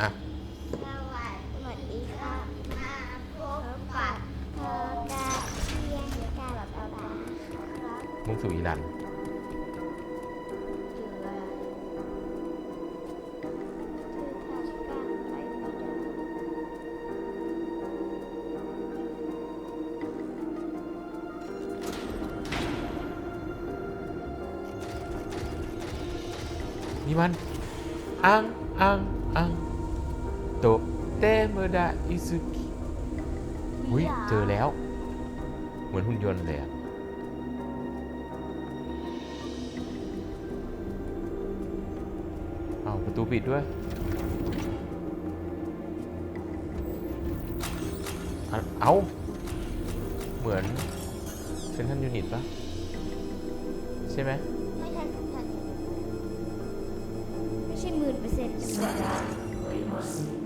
อะสวัสดีค่ะมาพบกับเธอกาเทียนกาแบบเอาดาครับมุ่งสู่อีรันชื่อว่าชื่อทาสการไปไม่ได้นี่มันอังอังอังโต เตเมดะอิซุกิอุ้ยเจอแล้ว เหมือนหุ่นยนต์เลยอะเอาประตูปิดด้วยอะเอาเหมือนเซนทันยูนิตปะใช่ไหมไม่ใช่สำคัญไม่ใช่หมื่นเปอร์เซ็นต์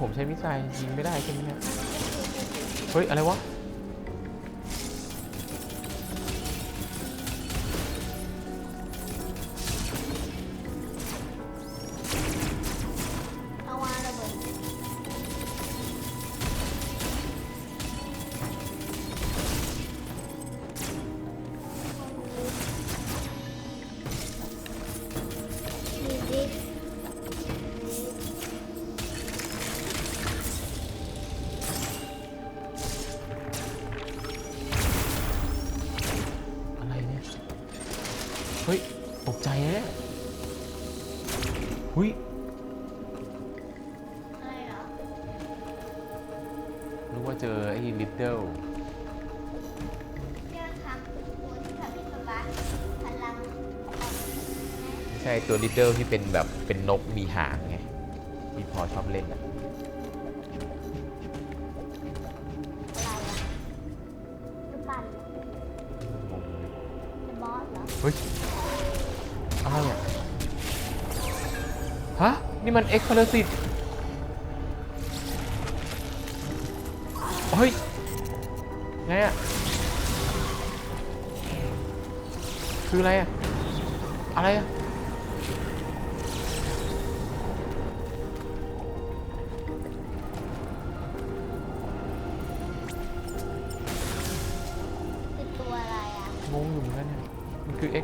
ผมใช้มิสไซล์ยิงไม่ได้ใช่ไหมเนี่ย เฮ้ย อะไรวะ ตัวลิตเดิลที่เป็นแบบเป็นนกมีหางไงที่พอชอบเล่นอะอะไรอะคือปั่นงงเลยเป็นบอสเหรอเฮ้ยอะไรอะฮะ นี่มันเอ็กซ์พลสิตเฮ้ย ไงอะ คืออะไรอะ อะไรอะ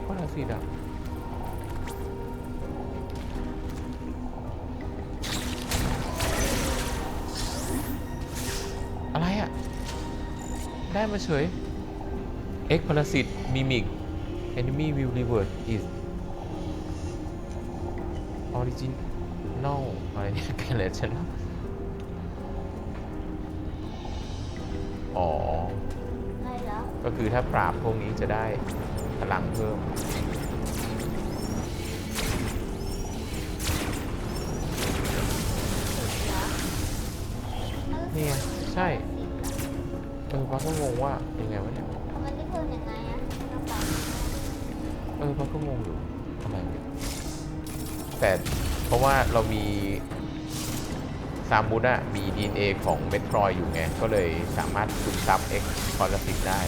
มันคือเอ็กซ์พลสิตอะอะไรอะ ได้มาเฉย X พลสิตมิมิก enemy will revert is original อะไรเนี่ยแกเลยฉันอ๋อ ก็คือถ้าปราบพวกนี้จะได้ พลังเพิ่มนี่ไงใช่เออพักก็งงว่ายังไงวะเนี่ยมันได้เพิ่มยังไงอะต้อเออพักก็งงอยู่ทำไมแต่เพราะว่าเรามีซามุดะมี DNA ของเมโทรอยอยู่ไง ก็เลยสามารถซึมซับ X พอลสิตได้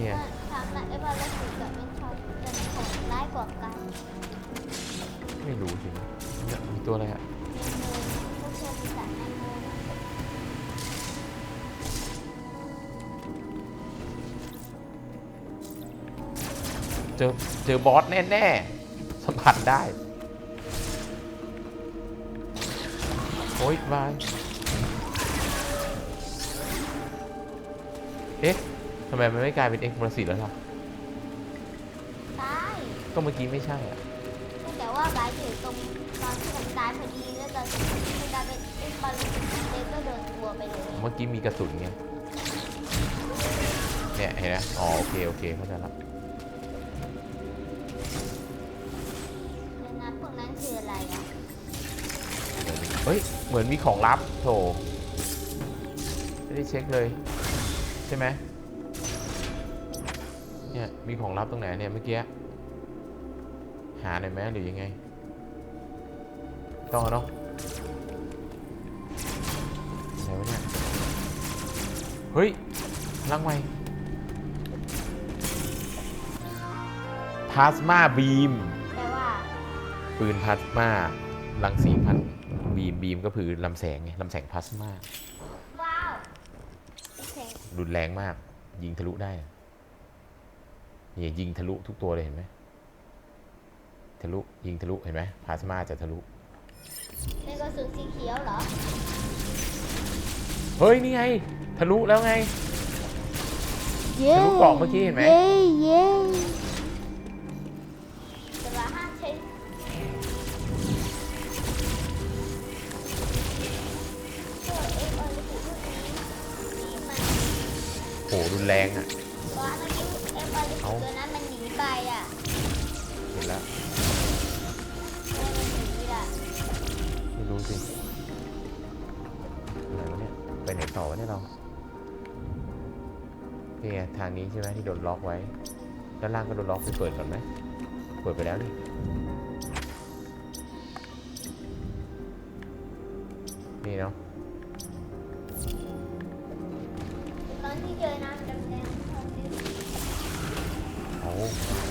นี่ยถามนะไอ้บอลแล้วถือกับเป็นชอบเป็นของร้ายกว่ากันไม่รู้สิเนี่ยมีตัวอะไรอะเมืองก็เชื่อมีสารในเมืองเจอเจอบอสแน่ๆสัมผัสได้ โอ๊ยบาย ทำไมมันไม่กลายเป็นเอ็กซ์พลสิตแล้วล่ะตายก็เมื่อกี้ไม่ใช่อะแต่ว่าบายถือตรงตอนที่มันตายพอดีแล้วตอนที่มันกลายเป็นไอ้บอลเล็กก็โดนตัวไปเลยเมื่อกี้มีกระสุนไงเนี่ยเห็นไหมอ๋อโอเคโอเคเข้าใจแล้วแล้วนะพวกนั้นคืออะไรอะเฮ้ยเหมือนมีของลับโถไม่ได้เช็คเลย ใช่ไหม เนี่ยมีของลับตรงไหนเนี่ยเมื่อกี้หาหน่อยไหมหรือยังไง ต้องเอาเนาะไหนวะเนี่ยเฮ้ยลังไว้พลาสมาบีมแต่ว่าปืนพลาสมารังสีพันบีมบีมก็คือลำแสงไงลำแสงพลาสมาว้าวแข็งรุนแรงมาก ยิงทะลุได้ นี่ยิงทะลุทุกตัวเลยเห็นไหมทะลุยิงทะลุเห็นไหมพลาสมาจะทะลุเป็นกระสุนสีเขียวเหรอ เฮ้ย นี่ไง ทะลุแล้วไงเย้ทะลุกล่องเมื่อกี้เห็นไหมเย้เย้แต่ว่าห้ามใช้ตัวเอ็กออลิฟิกนี่มันโหรุนแรงอะ ไปไหนต่อวะเนี่ยเราเนี่ไงทางนี้ใช่ไหมที่โดนล็อกไว้ ด้านล่างก็โดนล็อกไปเปิดก่อนไหมเปิดไปแล้วนี่นี่เนาะตอนที่เจอน้ำดำแดงตอนที่โอ้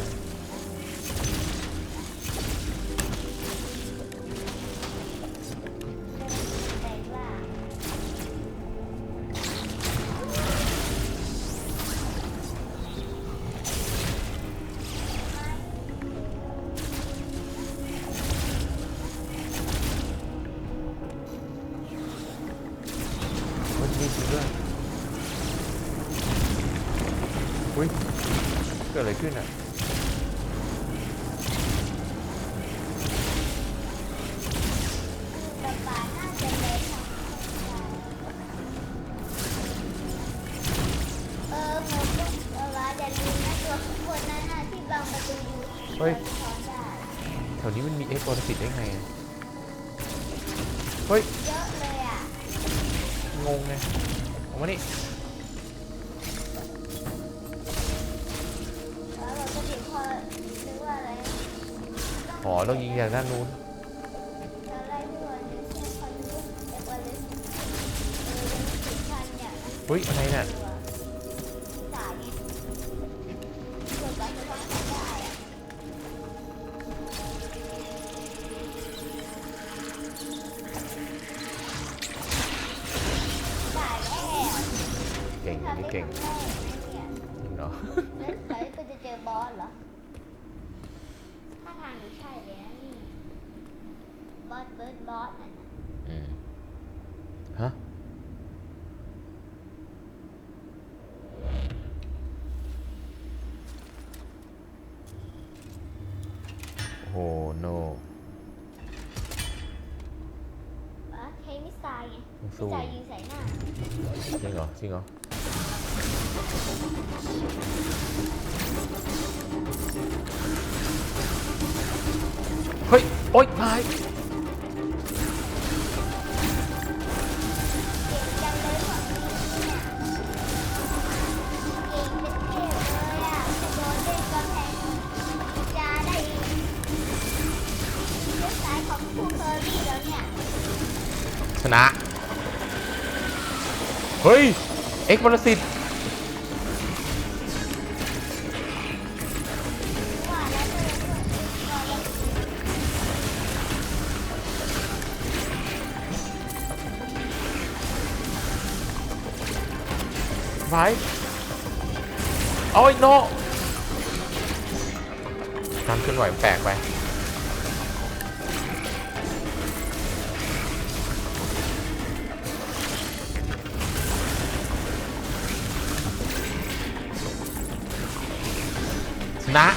ที่บางประตูอยู่เฮ้ยถอนได้แถวนี้มันมีเอ็กโอติดได้ไงอะเฮ้ย เยอะเลยอะ งงไงออกมานี่ อ๋อต้องยิงจากด้านนู้นแล้วไล่าเนี่ยแค่คอนดูเอเวอเรนเนี่ย โอ้โนบอสเทมิสไซล์ไงไม่มิสสู้ไซล์ยิงใส่หน้าจริงเหรอจริงเหรอเฮ้ย โอ๊ยตาย เอ็กซ์บอลสิตว่าแล้วก็เอกรอแล้วไว้โอ้ยโนการเคลื่อนไหวแปลกไป นะ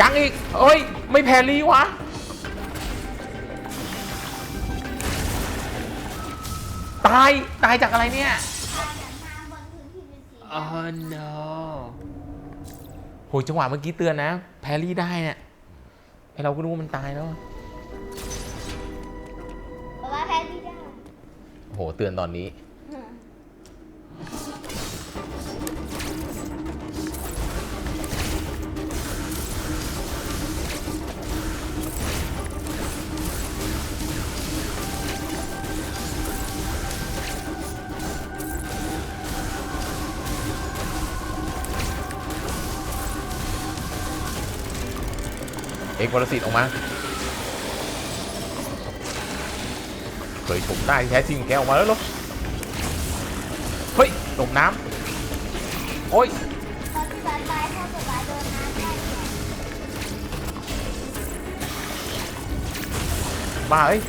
ยังอีก เอ้ย ไม่แพ้ลีวะ ตาย ตายจากอะไรเนี่ยทางหันทางบนพื้นที่เป็นสีแดอ๋อง no โหจังหวะเมื่อกี้เตือนนะ แพรรี่ได้เนี่ยไอเราก็รู้ว่ามันตายแล้วเพราะว่าแพ้ที่ได้โห เตือนตอนนี้ เอกวรสิทธิ์ออกมาเคยชมได้แท้จริงแกออกมาแล้วหรอเฮ้ยลงน้ำโอ้ยบ้าเอ้ย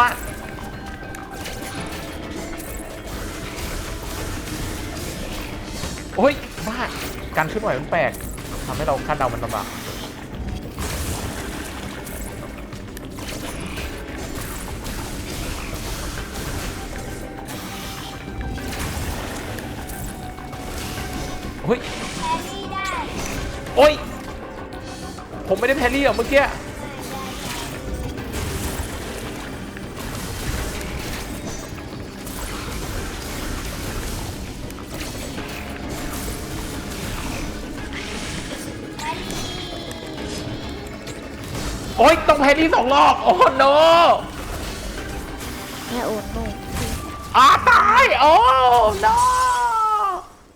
เฮ้ยบ้าโอ้ยบ้าการเคลื่อนไหวมันแปลกทำให้เราคาดเดามันลำบากเฮ้ยแพรรี่ได้โอ้ย ผมไม่ได้แพรรี่หรอกเมื่อกี้ แพลนี่สองรอบโอ้โนแม่โอนโน่อาตายโอ้โน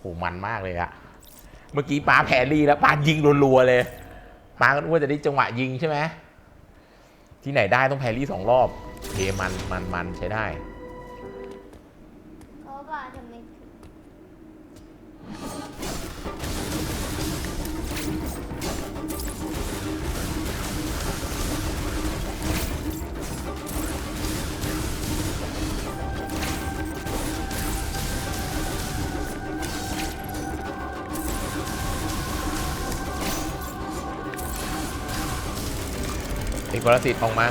โหมันมากเลยอะเมื่อกี้ป้าแพรรี่แล้วป้ายิงรัวๆเลยป้าก็นึกว่าจะได้จังหวะยิงใช่ไหมที่ไหนได้ต้องแพรรี่สองรอบเคมันมันมันใช้ได้ วรสิทธิ์ออกมา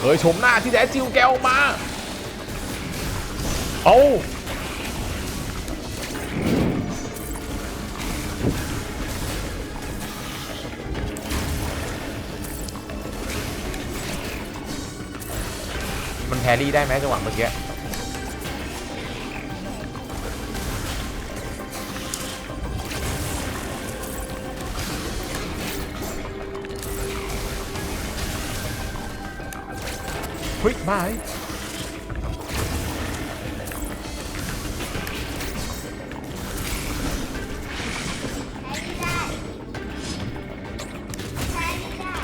เฮ้ยชมหน้าที่แท้จิวแกออกมา เอามันแพรรี่ได้ไหมจังหวะเมื่อกี้ บ้าเฮ้ยแพรรี่ได้แพรรี่ได้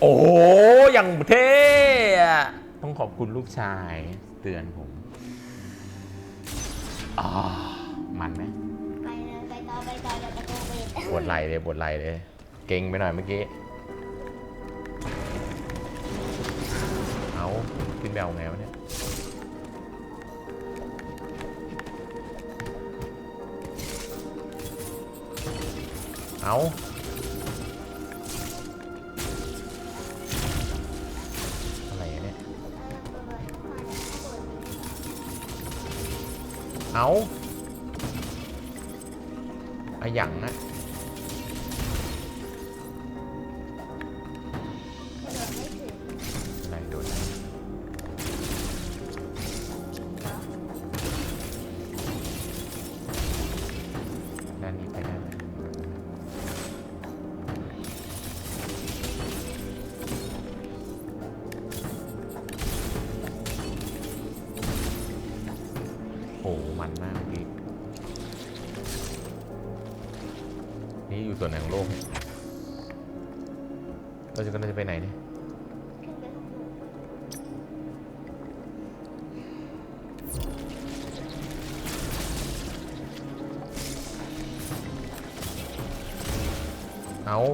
โอ้โหอย่างเท่อะต้องขอบคุณลูกชาย เตือนผมอ่ามันไหมไปเลยไปต่อไปต่ออย่าประตูปิด ปวดไหล่เลยปวดไหล่เลย เก่งไปหน่อยเมื่อกี้ ขึ้นไปเอาไงวะเนี่ยเอาอะไรอะเนี่ยเอาอะหยังนะ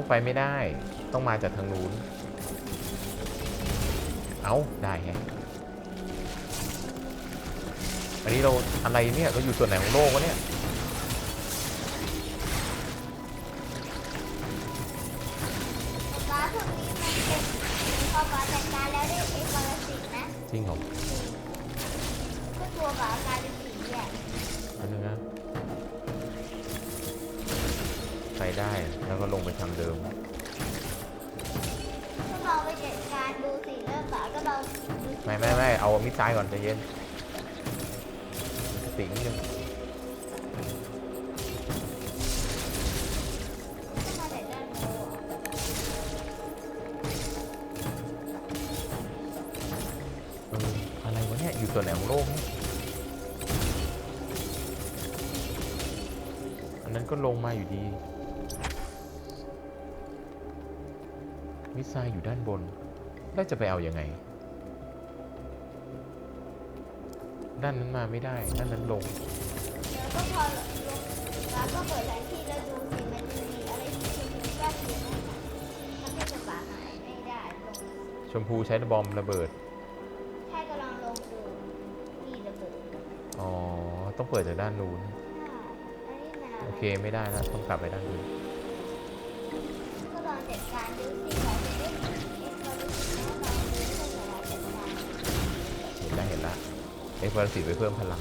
ไปไม่ได้ ต้องมาจากทางนู้น เอาได้แฮะอันนี้เราอะไรเนี่ยเราอยู่ส่วนไหนของโลกวะเนี่ยฟ้าพวกนี้มันเป็นพอฟ้าจัดการแล้วได้เอ็กซ์วอลสิตนะจริงเหรอก็ตัวฟ้ากลายเป็นสีอะอันนึงนะไปได้แล้ว ก็ลงไปทำเดิมก็เราไปจัดการดูสิเรื่องป่ก็เราไม่ไม่ไม่เอามิดซ้ายก่อนใจเย็นสตินิดนงอะไรวะเนี่ยอยู่ตัวไหนของโลกเนี่ยอันนั้นก็ลงมาอยู่ดี มิสไซล์อยู่ด้านบน แล้วจะไปเอาอยัางไง ด้านนั้นมาไม่ได้ ด้านนั้นลง แล้วก็พอลงแล้วก็เปิดแผนที่แล้วดูสิมันมีอะไรที่คุณก็เขียนนะคะมันให้จะปาหายไม่ได้ลงชมพูใช้บอมระเบิด แค่กำลังลงดูนี่ระเบิดอ๋อ ต้องเปิดจากด้านนู้น อันนี้มันอะไร โอเคไม่ได้แล้วต้องกลับไปด้านนู้น เอ็กซ์พลสิตไปเพิ่มพลัง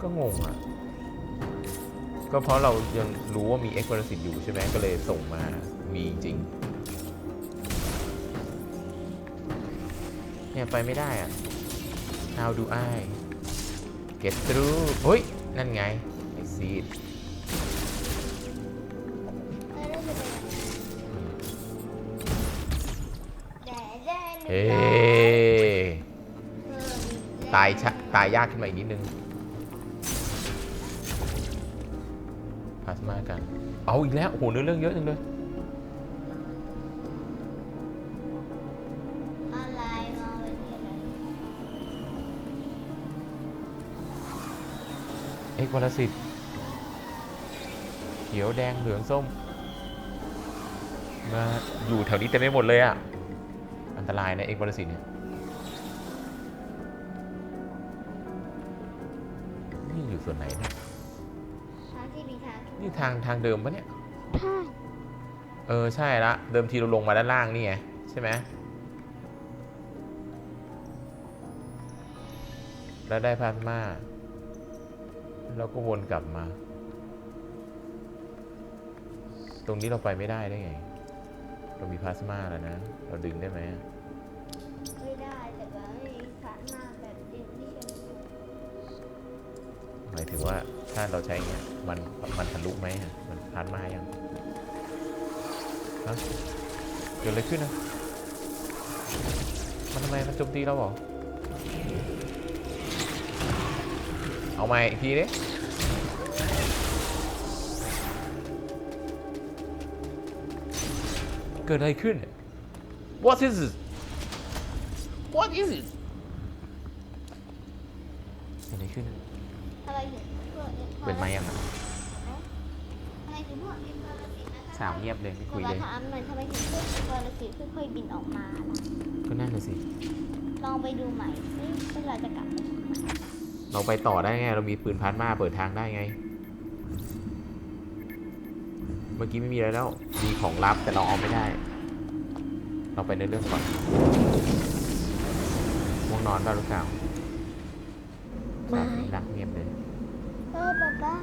ก็งงอะ ก็เพราะเรายังรู้ว่ามีเอ็กซ์พลสิตอยู่ใช่ไหมก็เลยส่งมา มีจริง เนี่ยไปไม่ได้อะ How do I get through เฮ้ย นั่นไงไอซี ตายชะตายยากขึ้นมาอีกนิดนึงพลาสมากัน เอาอีกแล้วโอ้โหเนื้อเรื่องเยอะจังเลยอะไรมองไปที่อะไรเอกวรสิทธิ์เขียวแดงเหลืองส้ม มาอยู่แถวนี้เต็มไปหมดเลยอะ ตรายนะเอกวรสิทธิ์เนี่ยนี่อยู่ส่วนไหนเนะทางที่มีทางนี่ทางทางเดิมปะเนี่ย ใช่เออ ใช่ละ เดิมทีเราลงมาด้านล่างนี่ไง ใช่ไหมแล้วได้พลาสมาแล้วก็วนกลับมา ตรงนี้เราไปไม่ได้ได้ไง เรามีพลาสมาแล้วนะ เราดึงได้ไหม ไม่ได้แต่ว่าไม่มีสารมาแบบดินที่ฉันหมายถึงว่าถ้าเราใช้เงี้ยมันมันทะลุไหมอะมันพลาสมายังฮะเกิดอะไรขึ้นนะมันทำไมมันโจมตีเราเหรอเอาใหม่อีกทีดิเกิดอะไรขึ้น What is it What is it เกิดอะไรขึ้นทำไมถึงพวกเป็นไหมยังอะทำไมถึงพวกเอ็นเตอร์สินะคะสาวเงียบเลยไม่คุคุยยเลเลยยถามหน่อยทำไมถึงพวกเอ็นเตอร์สิค่อยๆบินออกมาล่ะก็นั่นน่ะสิ ลองไปดูใหม่สิเวลาจะกลับไปทำไมเราไปต่อได้ไง เรามีปืนพลาสมาเปิดทางได้ไง เมื่อกี้ไม่มีอะไรแล้ว มีของลับแต่เราเอาไม่ได้ เราไปในเรื่องก่อนง่วง นอนบ้างหรือเปล่าสาวนี้รักเงียบเลยเออป๊าป๊า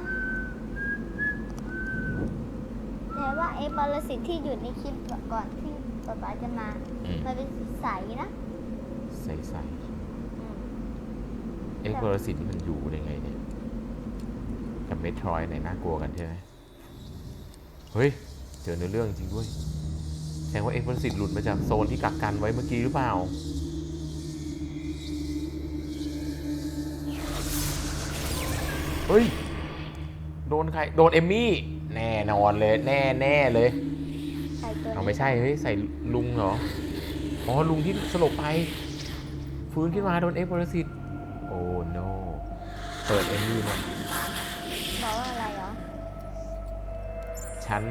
แต่ว่าไอ้ปรสิตที่อยู่ในคลิปก่อนที่ป๊าป๊าจะมาอืมมันเป็นสีใสนะ ใส่ใส่อืมเอ็กโพลสิตนี่มันอยู่ได้ไงเนี่ยกับเมทรอยไหนน่ากลัวกันใช่ไหมเฮ้ย เจอเนื้อเรื่องจริงด้วย แสดงว่าเอ็กโพลสิตหลุดมาจากโซนที่กักกันไว้เมื่อกี้หรือเปล่า เฮ้ย โดนใคร โดนเอมมี่ แน่นอนเลย แน่แน่เลย ใส่ตัวเอาไม่ใช่เฮ้ยใส่ลุงเหรอ อ๋อลุงที่สลบไป ฟื้นขึ้นมาโดนเอ็กโพลสิตโอ้โนเปิดเอมมี่มาบอกว่าอะไรเหรอฉัน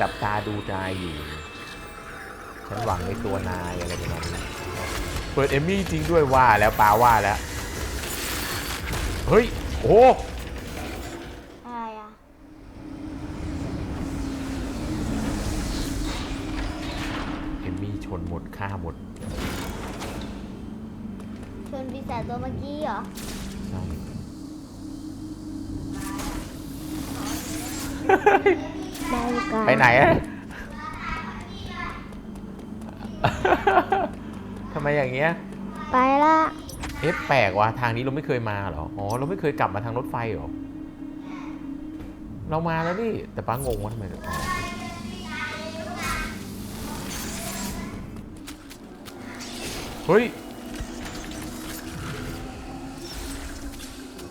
จับตาดูนายอยู่ ฉันหวังในตัวนายอะไรประมาณนี้เปิดเอมมี่จริงด้วยว่าแล้วปาว่าแล้ว เฮ้ย โอ้อะไรอะเอมมี่ชนหมดฆ่าหมดชนปีศาจตัวเมื่อกี้เหรอใช่ได้กันไปไหนอะทำไมอย่างเงี้ย ไปละ เอ๊ะแปลกว่ะทางนี้เราไม่เคยมาเหรอ อ๋อ เราไม่เคยกลับมาทางรถไฟเหรอ เรามาแล้วนี่ แต่ป้างงว่าทำไมเฮ้ย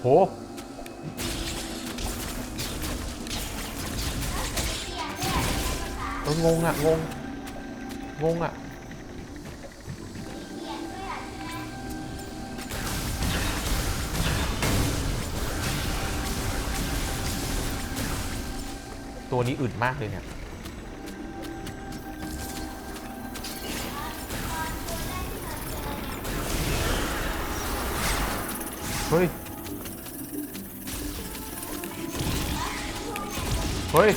โห งงอะ งง งงอะ ตัวนี้อึดมากเลยเนี่ย เฮ้ย เฮ้ย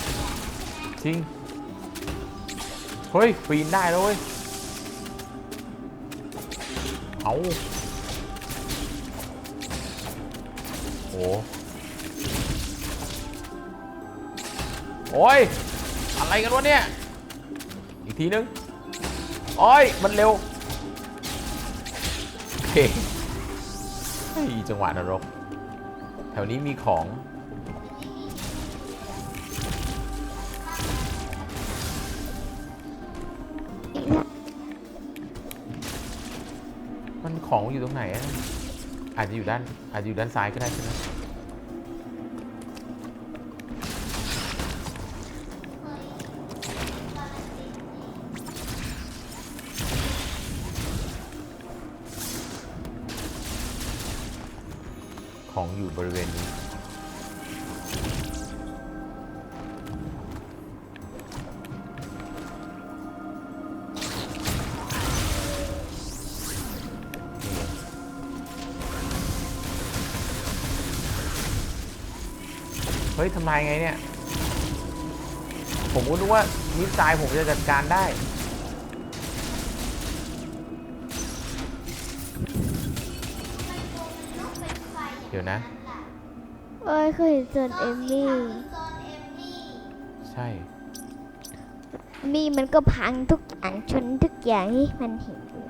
จริง เฮ้ยปีนได้แล้วเว้ย เอาโอ้ โอ้ย อะไรกันวะเนี่ย อีกทีนึง โอ้ย มันเร็ว โอเคเฮ้ยจังหวะนรก แถวนี้มีของ มันของอยู่ตรงไหนอะอาจจะอยู่ด้าน อาจจะอยู่ด้านซ้ายก็ได้ใช่ไหม ของอยู่บริเวณนี้ เฮ้ยทำลายไงเนี่ย ผมก็รู้ว่ามิสไซล์ผมจะจัดการได้ ดี๋ยวนะ เอ้ยเคยเห็นโซนเอมมี่ใช่ มี่มันก็พังทุกอย่างชนทุกอย่างที่มันเห็นเลย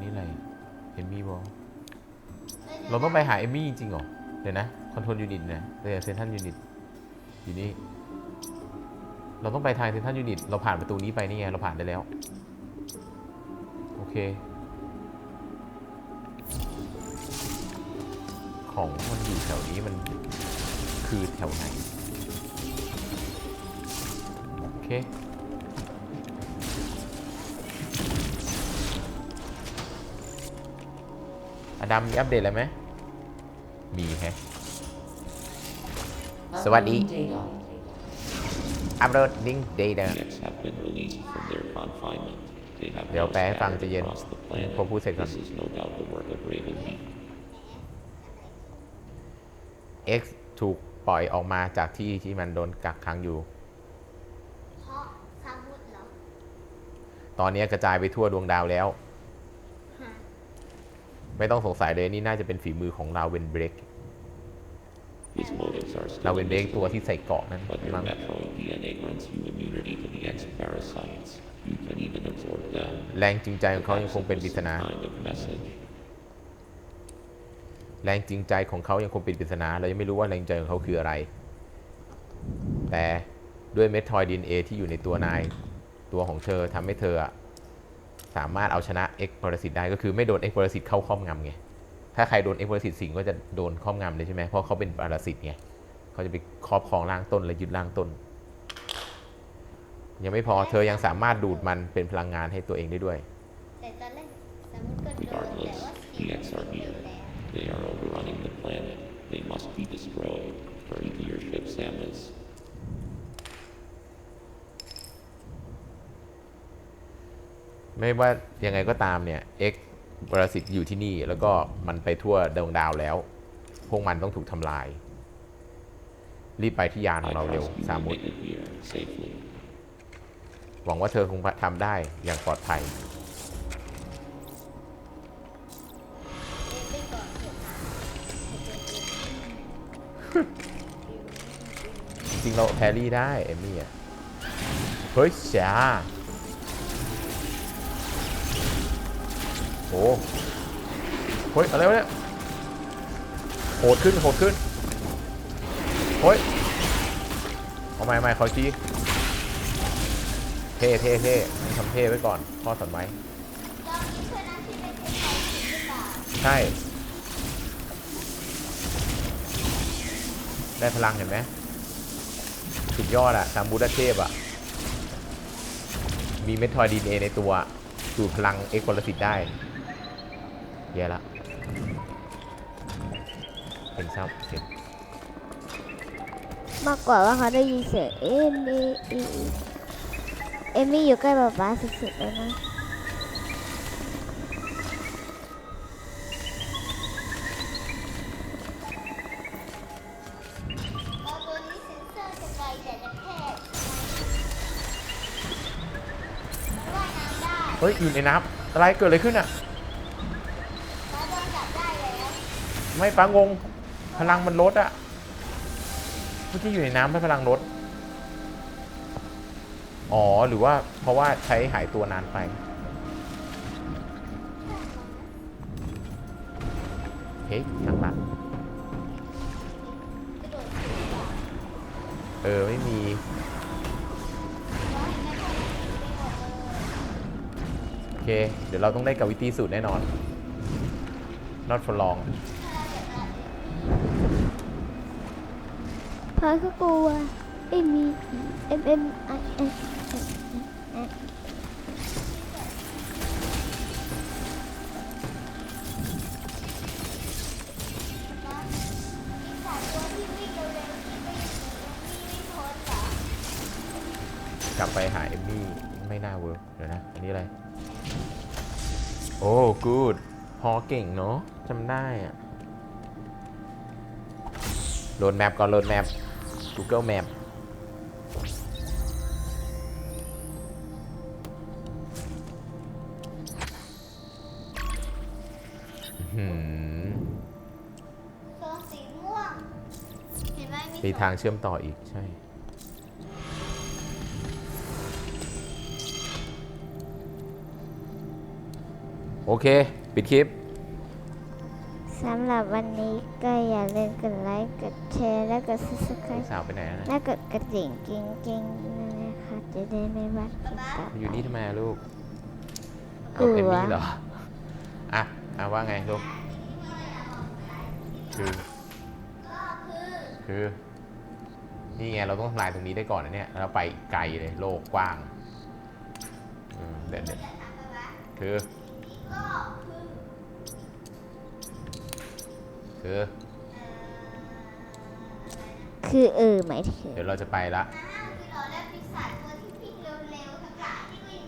นี่อะไรเอมมี่บอลเราต้องไปหาเอมมี่จริงๆเหรอ เดี๋ยวนะ คอนโทรลยูนิตนะเดี๋ยวเซนทันยูนิตอยู่นี่ เราต้องไปทางเซนทันยูนิต เราผ่านประตูนี้ไปนี่ไง เราผ่านได้แล้วโอ เค ของมันอยู่แถวนี้มันคือแถวไหน โอเคอดัมมีอัปเดตอะไรไหม มีแฮะ สวัสดี อัปโหลดลิงก์เดต้า Units have been released from their confinement. They have เดี๋ยว now แปลให้ฟัง scattered ใจะเย็น across the planet. พอพูดเสร็จก่อน This is no doubt the work of Raven Meek. X ถูกปล่อยออกมาจากที่ที่มันโดนกักขังอยู่ เพราะสามุดเหรอตอนนี้กระจายไปทั่วดวงดาวแล้ว ฮะไม่ต้องสงสัยเลยนี่น่าจะเป็นฝีมือของลาเวนเบรก His motives are ลา still เวนเบรกตัว mystery, ที่ใส่เกราะนั้น but your มั้ง Metroid DNA grants you immunity to the X-parasites. You แรงจริงใจของเขายังคงเป็นปริศนา แรงจริงใจของเขายังคงเป็นปริศนา เรายังไม่รู้ว่าแรงใจของเขาคืออะไร แต่ด้วยเมทรอยดีเอที่อยู่ในตัวนาย ตัวของเธอทำให้เธอสามารถเอาชนะเอ็กปรสิตได้ก็คือไม่โดนเอ็กปรสิตเข้าครอบงำไง ถ้าใครโดนเอ็กปรสิตสิงก็จะโดนครอบงำเลยใช่ไหมเพราะเขาเป็นปรสิตไง เขาจะไปครอบครองร่างต้นและยึดร่างต้น ยังไม่พอเธอยังสามารถดูดมันเป็นพลังงานให้ตัวเองได้ด้วย แต่ตอนแรกสามุดก็โดนแต่ว่า Regardless, สี the X are เดียว here. แล้ว They are overrunning the planet. They must be destroyed. Hurry to your ship, Samus. ไม่ว่ายังไงก็ตามเนี่ยเอ็กปรสิตอยู่ที่นี่แล้วก็มันไปทั่วดวงดาวแล้ว พวกมันต้องถูกทำลาย รีบไปที่ยานของ I เราเร็ว trust you สา will มุด make it here safely. หวังว่าเธอคงทำได้อย่างปลอดภัยจริงเราแพรรี่ได้ เอมี่อะ เฮ้ยจ้าโอ้เฮ้ย อะไรวะเนี่ยโหดขึ้นโหดขึ้น เฮ้ย เอาใหม่ใหม่ขออีกที เท่เท่เท่ให้ทำเท่ไว้ก่อนพ่อสอนไว้เรามีเพื่อนนั้นที่เป็นเทคนิคหรือเปล่าใช่ ได้พลังเห็นไหมสุดยอดอะสามบูดาเทพอะมีเมทรอยดีเอในตัวดูดพลังเอ็กโคลสิตได้แย่ละเห็นซ้ำเห็นมากกว่าว่าเขาได้ยินเสียงเอ็มมี่ เอมมี่อยู่ใกล้ป๊าป๊าสุดๆแล้วนะเราตัวนี้เซ็นเซอร์จะไกลยน้ำได้เฮ้ยอยู่ในน้ำอะไรเกิดอะไรขึ้นอะไม่ปางงพลังมันลดอะเมื่อกี้อยู่ในน้ำไม่พลังลด อ๋อ หรือว่าเพราะว่าใช้หายตัวนานไป เฮ้ยข้างหลังเออ ไม่มี โอเค เดี๋ยวเราต้องได้กาวิตี้สูตรแน่นอน not for long พาก็กลัว เอมมี่เอ็มเอ็มไอเอ็มกลับไปหาเอมมี่ไม่น่าเวิร์กเดี๋ยวนะ อันนี้อะไร โอ้กูดพอเก่งเนาะจำได้อะโหลดแมปก่อนโหลดแมป Google Map อื้อหือโซนสีม่วง เห็นไหมมีมีทางเชื่อมต่ออีกใช่ โอเค ปิดคลิป สำหรับวันนี้ก็อย่าลืมกดไลค์ กดแชร์ แล้วก็ซับสไครลูกต์สาวไปไหนแล้วนะแล้วกดกระดิ่งกิ้งกิ้งๆนะคะ จะได้ไม่พลาดคลิปต่อไปอยู่นี่ทำไมอะลูกกลัเอาวเอมมี่เหรอ อะอะว่าไงลูกคือ คือ นี่ไงเราต้องทำลายตรงนี้ได้ก่อนนะเนี่ยแล้วเราไปไกลเลยโลกกว้างอืมเด็ดเด็ดคือ คือ คือเออหมายถึงเดี๋ยวเราจะไปละนะคือเราได้ปีศาจตัวที่วิ่งเร็วๆทั้งหลายที่วิ่ง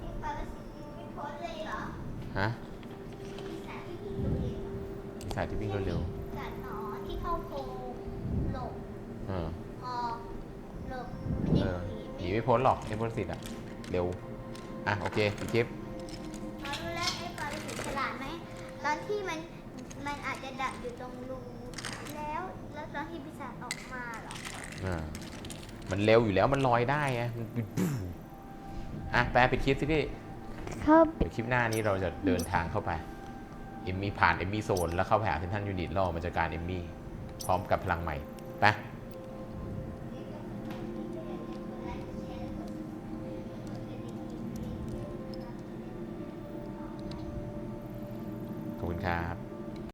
ที่ปาราสิตไม่พ้นเลยเหรอฮะ ปีศาจที่วิ่งเร็ว ปีศาจที่วิ่งเร็วๆปีศาจหนอที่เข้าโพรงหลบๆเออออกหลบไม่เอได้อหนีหนีไม่ไม่พ้นหรอกไอ้พ้นสิทธิ์อะเร็ว อะโอเคปิดคลิปเรารู้แล้วไอ้ปาราสิตฉลาดไหมตอนที่มันมันอาจจะดักอยู่ตรงรูแล้วแล้วตอนที่ปีศาจออกมาเหรออ่ามันเร็วอยู่แล้วมันลอยได้ไงมันปุ๊บอะแปลปิดคลิปสิพี่เข้าเดี๋ยวคลิปหน้านี้เราจะเดินทางเข้าไป เอมมี่ผ่านเอมมี่โซนแล้วเข้าไปหาเซนทันยูนิตล่อมาจากการเอมมี่พร้อมกับพลังใหม่ไป